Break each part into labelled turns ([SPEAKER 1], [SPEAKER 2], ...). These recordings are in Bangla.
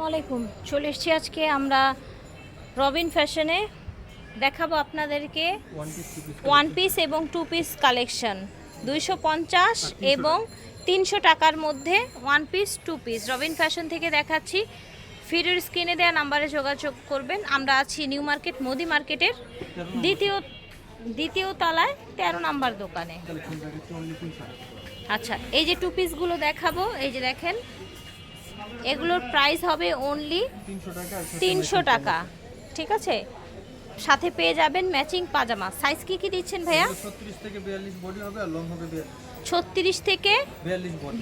[SPEAKER 1] আলাইকুম। চলে এসেছি আজকে আমরা রবিন ফ্যাশনে। দেখাবো আপনাদেরকে
[SPEAKER 2] ওয়ান পিস
[SPEAKER 1] এবং টু পিস কালেকশন দুইশো পঞ্চাশ এবং তিনশো টাকার মধ্যে one piece two piece Robin fashion থেকে দেখাচ্ছি। ফিডের স্ক্রিনে দেওয়া নাম্বারে যোগাযোগ করবেন। আমরা আছি নিউ মার্কেট মোদি মার্কেটের দ্বিতীয় দ্বিতীয় তলায় তেরো নাম্বার দোকানে। আচ্ছা এই যে টু পিসগুলো দেখাবো এই যে দেখেন এগুলোর প্রাইস হবে অনলি
[SPEAKER 2] তিনশো টাকা।
[SPEAKER 1] ঠিক আছে? সাথে পেয়ে যাবেন ম্যাচিং পাজামা। সাইজ কি কি দিচ্ছেন ভাইয়া?
[SPEAKER 2] ছত্রিশ থেকে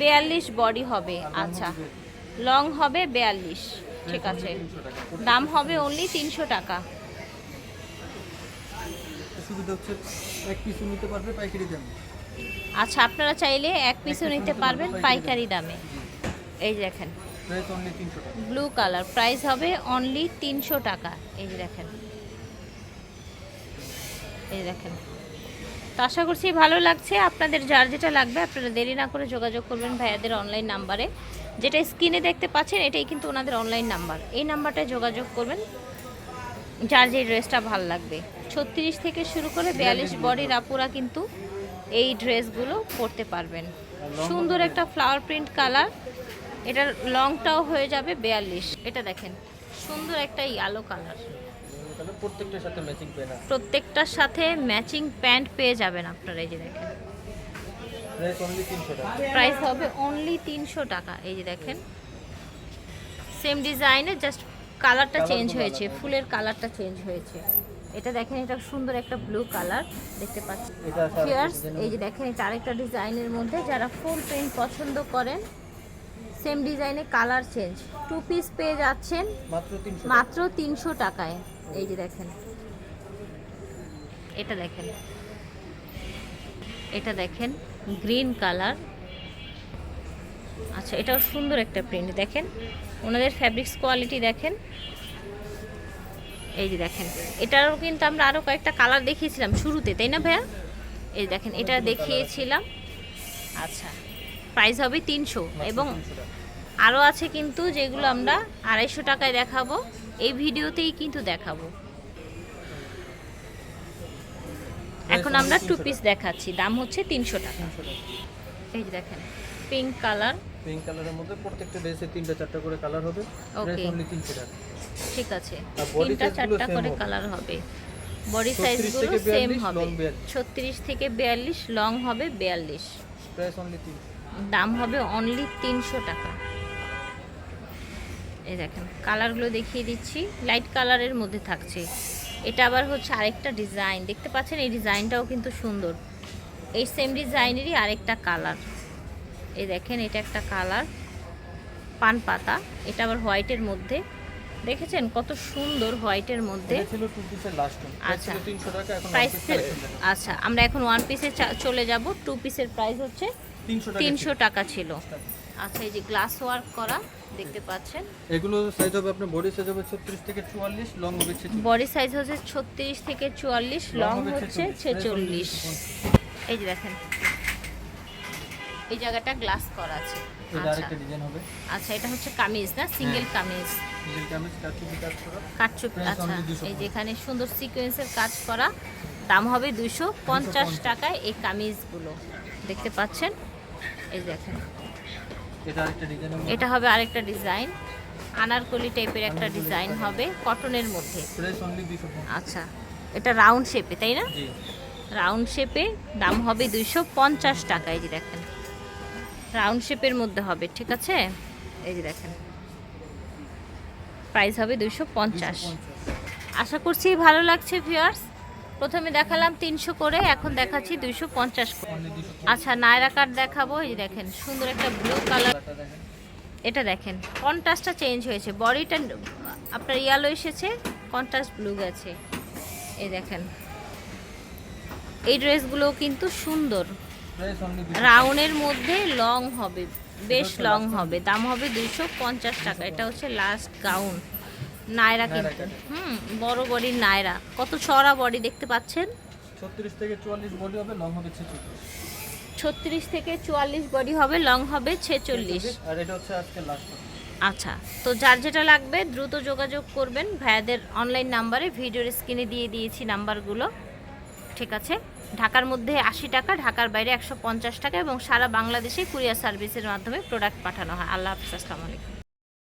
[SPEAKER 2] বিয়াল্লিশ বডি হবে
[SPEAKER 1] আচ্ছা। লং হবে বিয়াল্লিশ। ঠিক আছে। দাম হবে অনলি তিনশো টাকা।
[SPEAKER 2] সুবিধা হচ্ছে এক পিসও নিতে পারবে পাইকারি দাম।
[SPEAKER 1] আচ্ছা আপনারা চাইলে এক পিসও নিতে পারবেন পাইকারি দামে। এই দেখেন। ব্লু কালার প্রাইস হবে অনলি তিনশো টাকা। এই যে দেখেন। এই দেখেন। তো আশা করছি ভালো লাগছে। আপনাদের যার যেটা লাগবে আপনারা দেরি না করে যোগাযোগ করবেন ভাইয়াদের অনলাইন নাম্বারে যেটা স্ক্রিনে দেখতে পাচ্ছেন এটাই কিন্তু ওনাদের অনলাইন নাম্বার এই নাম্বারটায় যোগাযোগ করবেন। যার যে ড্রেসটা ভালো লাগবে। ছত্রিশ থেকে শুরু করে বিয়াল্লিশ বডির আপুরা কিন্তু এই ড্রেসগুলো পরতে পারবেন। সুন্দর একটা ফ্লাওয়ার প্রিন্ট কালার এটার লংটাও হয়ে যাবে বিয়াল্লিশ। এটা দেখেন সুন্দর একটা ইয়েলো কালার
[SPEAKER 2] প্রত্যেকটার সাথে ম্যাচিং আছে
[SPEAKER 1] প্রত্যেকটার সাথে ম্যাচিং প্যান্ট পেয়ে যাবেন আপনারা এই যে দেখেন।
[SPEAKER 2] প্রাইস
[SPEAKER 1] হবে অনলি তিনশো টাকা এই যে দেখেন। সেম ডিজাইনে জাস্ট কালারটা চেঞ্জ হয়েছে ফুলের কালারটা চেঞ্জ হয়েছে। এটা দেখেন এটা সুন্দর একটা ব্লু কালার দেখতে পাচ্ছেন।
[SPEAKER 2] design
[SPEAKER 1] এই যে দেখেন এটা আরেকটা ডিজাইনের মধ্যে যারা ফুল প্রিন্ট পছন্দ করেন সেম ডিজাইনে কালার চেঞ্জ টু পিস পেয়ে যাচ্ছেন
[SPEAKER 2] মাত্র তিনশো
[SPEAKER 1] টাকায়। এই যে দেখেন। এটা দেখেন। এটা দেখেন গ্রিন কালার আচ্ছা এটাও সুন্দর একটা প্রিন্ট দেখেন। ওনাদের ফ্যাব্রিক্স কোয়ালিটি দেখেন। এই যে দেখেন। এটারও কিন্তু আমরা আরও কয়েকটা কালার দেখিয়েছিলাম শুরুতে তাই না ভাইয়া? এই দেখেন এটা দেখিয়েছিলাম। আচ্ছা। প্রাইস হবে তিনশো। এবং আরও আছে কিন্তু যেগুলো আমরা আড়াইশো টাকায় দেখাবো। এই ভিডিওতেই কিন্তু দেখাবো। এখন আমরা টু পিস দেখাচ্ছি। দাম হচ্ছে তিনশো টাকা। এই যে দেখেন পিঙ্ক কালার
[SPEAKER 2] পিঙ্ক কালারের মধ্যে প্রত্যেকটা ড্রেসে তিনটা চারটা করে কালার হবে। টাকা।
[SPEAKER 1] ঠিক আছে। তিনটা চারটা করে কালার হবে। বডি
[SPEAKER 2] 36
[SPEAKER 1] সাইজগুলো সেম হবে
[SPEAKER 2] long 42
[SPEAKER 1] ছত্রিশ থেকে বিয়াল্লিশ লং হবে বিয়াল্লিশ।
[SPEAKER 2] প্রাইস অনলি তিনশো।
[SPEAKER 1] দাম হবে অনলি তিনশো টাকা। এই দেখেন কালারগুলো দেখিয়ে দিচ্ছি। লাইট কালারের মধ্যে থাকছে। এটা আবার হচ্ছে আরেকটা ডিজাইন দেখতে পাচ্ছেন এই ডিজাইনটাও কিন্তু সুন্দর। এই সেম ডিজাইনেরই আরেকটা কালার এই দেখেন এটা একটা কালার পান পাতা। এটা আবার হোয়াইটের মধ্যে। দেখেছেন কত সুন্দর হোয়াইটের মধ্যে। আচ্ছা। প্রাইস আচ্ছা আমরা এখন ওয়ান পিসে চলে যাব। টু পিসের প্রাইস হচ্ছে
[SPEAKER 2] তিনশো টাকা ছিল।
[SPEAKER 1] আচ্ছা এই যে গ্লাস ওয়ার্ক করা দেখতে পাচ্ছেন।
[SPEAKER 2] এগুলো সাইজ হবে আপনার বডি সাইজ হবে ছত্রিশ থেকে চুয়াল্লিশ লং হবে
[SPEAKER 1] বডি সাইজ হচ্ছে ছত্রিশ থেকে চুয়াল্লিশ লং হচ্ছে
[SPEAKER 2] 46,
[SPEAKER 1] ছেচল্লিশ। এই যে দেখেন। এই জায়গাটা গ্লাস করা আছে। আচ্ছা। আচ্ছা এটা হচ্ছে কামিজ না? সিঙ্গেল
[SPEAKER 2] হ্যাঁ।
[SPEAKER 1] কামিজ। কাটচুপ আচ্ছা। এই যে এখানে সুন্দর সিকোয়েন্সের কাজ করা। দাম হবে দুইশো পঞ্চাশ। টাকায় এই কামিজগুলো। দেখতে পাচ্ছেন? এই দেখেন
[SPEAKER 2] এটা হবে
[SPEAKER 1] আরেকটা ডিজাইন আনারকলি টাইপের একটা ডিজাইন হবে কটনের মধ্যে। আচ্ছা এটা রাউন্ড শেপে তাই না? রাউন্ড শেপে দাম হবে দুইশো পঞ্চাশ টাকা এই যে দেখেন। রাউন্ড শেপের মধ্যে হবে ঠিক আছে? এই যে দেখেন। প্রাইস হবে দুইশো পঞ্চাশ। আশা করছি ভালো লাগছে ভিউয়ার্স প্রথমে দেখালাম তিনশো করে, এখন দেখাচ্ছি দুইশো পঞ্চাশ করে। আচ্ছা নায়রা কাট দেখাবো, এই দেখেন, সুন্দর একটা ব্লু কালার এটা দেখেন কন্ট্রাস্টটা চেঞ্জ হয়েছে। বডিটা আপনার ইয়ালো এসেছে কন্ট্রাস্ট ব্লু গেছে। এই দেখেন, এই ড্রেসগুলো কিন্তু সুন্দর। রাউন্ডের মধ্যে লং হবে, বেশ লং হবে, দাম হবে দুইশো পঞ্চাশ টাকা। এটা হচ্ছে লাস্ট গাউন নায়রা কিন্তু। হুম বড় বডির নায়রা। কত ছড়া বডি দেখতে পাচ্ছেন?
[SPEAKER 2] ছত্রিশ থেকে চুয়াল্লিশ বডি হবে লং হবে ছেচল্লিশ।
[SPEAKER 1] ছত্রিশ থেকে চুয়াল্লিশ বডি হবে লং হবে ছেচল্লিশ।
[SPEAKER 2] আর এটা হচ্ছে আজকে লাস্ট
[SPEAKER 1] আচ্ছা তো যার যেটা লাগবে দ্রুত যোগাযোগ করবেন। ভাইয়াদের অনলাইন নাম্বারে ভিডিওর স্ক্রিনে দিয়ে দিয়েছি নাম্বারগুলো ঠিক আছে? ঢাকার মধ্যে আশি টাকা ঢাকার বাইরে একশো পঞ্চাশ টাকা এবং সারা বাংলাদেশে কুরিয়ার সার্ভিসের মাধ্যমে প্রোডাক্ট পাঠানো হয়। আল্লাহ হাফিজ আসসালামু আলাইকুম।